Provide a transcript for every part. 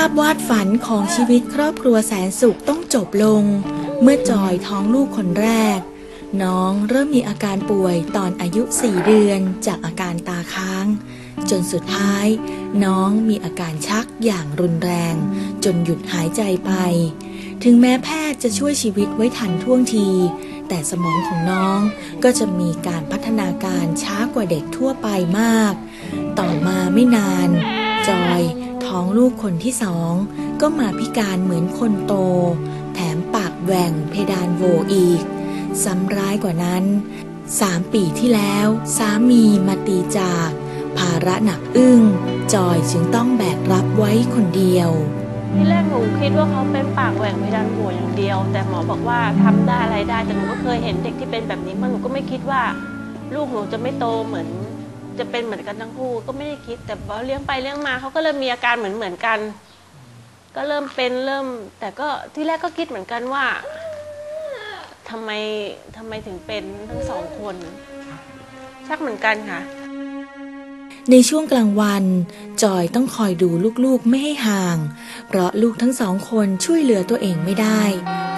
าพวาดฝันของชีวิตครอบครัวแสนสุขต้องจบลง เมื่อจอยท้องลูกคนแรก น้องเริ่มมีอาการป่วยตอนอายุ 4 เดือนจากอาการตาค้าง จนสุดท้าย น้องมีอาการชักอย่างรุนแรง จนหยุดหายใจไป ถึงแม้แพทย์จะช่วยชีวิตไว้ทันท่วงที แต่สมองของน้องก็จะมีการพัฒนาการช้ากว่าเด็กทั่วไปมาก ต่อมาไม่นาน จอย ท้องลูกคนที่สองก็มาพิการเหมือนคนโต แถมปากแหว่งเพดานโหวอีก ซ้ำร้ายกว่านั้นสามปีที่แล้ว สามีมาตีจาก ภาระหนักอึ้ง จอยจึงต้องแบกรับไว้คนเดียวที่แรกหนูคิดว่าเขาเป็นปากแหว่งเพดานโหวอย่างเดียว แต่หมอบอกว่าทำได้อะไรได้แต่หนูก็เคยเห็นเด็กที่เป็นแบบนี้มาหนูก็ไม่คิดว่า ลูกหนูจะไม่โตเหมือน จะเป็นเหมือนกันทั้งคู่ก็ไม่ได้คิด แต่พอเลี้ยงไปเลี้ยงมาเขาก็เริ่มมีอาการเหมือนเหมือนกัน ก็เริ่มเป็นเริ่ม แต่ก็ที่แรกก็คิดเหมือนกันว่าทำไมทำไมถึงเป็นทั้งสองคน ชักเหมือนกันค่ะ ในช่วงกลางวัน จอยต้องคอยดูลูกๆไม่ให้ห่าง เพราะลูกทั้งสองคนช่วยเหลือตัวเองไม่ได้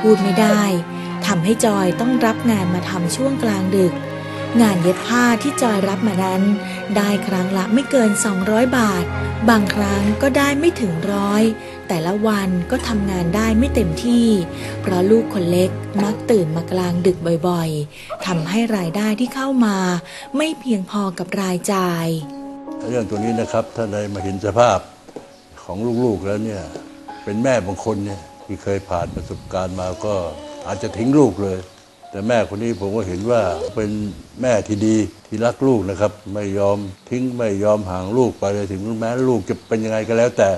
พูดไม่ได้ทำให้จอยต้องรับงานมาทำช่วงกลางดึก งานเย็บผ้าที่จอยรับมานั้น ได้ครั้งละไม่เกิน 200 บาท บางครั้งก็ได้ไม่ถึงร้อย แต่ละวันก็ทำงานได้ไม่เต็มที่ เพราะลูกคนเล็กมักตื่นมากลางดึกบ่อยๆทำให้รายได้ที่เข้ามา ไม่เพียงพอกับรายจ่าย เรื่องตัวนี้นะครับถ้าได้มาเห็นสภาพของลูกๆแล้วเนี่ยเป็นแม่บางคนเนี่ยที่เคยผ่านประสบการณ์มาก็อาจจะทิ้งลูกเลย แต่แม่คนนี้ผมก็เห็นว่าเป็นแม่ที่ดีที่รักลูกนะครับ ไม่ยอมทิ้งไม่ยอมห่างลูกไปเลยถึงแม้ลูกจะเป็นยังไงก็แล้ว แต่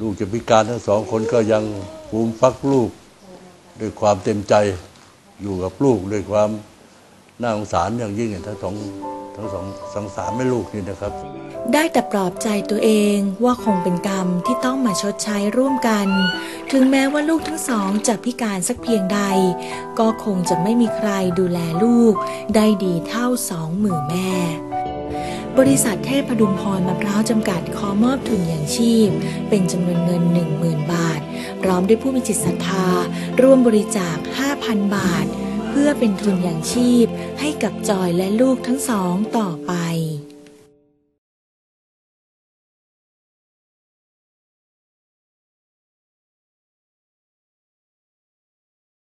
ลูกจะพิการทั้งสองคนก็ยังภูมฟักลูก ด้วยความเต็มใจอยู่กับลูกด้วยความน่าสงสารอย่างยิ่งเนี่ยทั้งสอง ทั้งสองสังสารแม่ลูกนี่นะครับ ได้แต่ปลอบใจตัวเองว่าคงเป็นกรรมที่ต้องมาชดใช้ร่วมกัน ถึงแม้ว่าลูกทั้งสองจะพิการสักเพียงใด ก็คงจะไม่มีใครดูแลลูก ได้ดีเท่าสองมือแม่บริษัทเทพพดุงพรมะพร้าวจำกัดขอมอบทุนอย่างชีพ เป็นจำนวนเงิน 10,000 บาท พร้อมด้วยผู้มีจิตศรัทธา ร่วมบริจาค 5,000 บาท เพื่อเป็นทุนอย่างชีพให้กับจอยและลูกทั้งสองต่อไป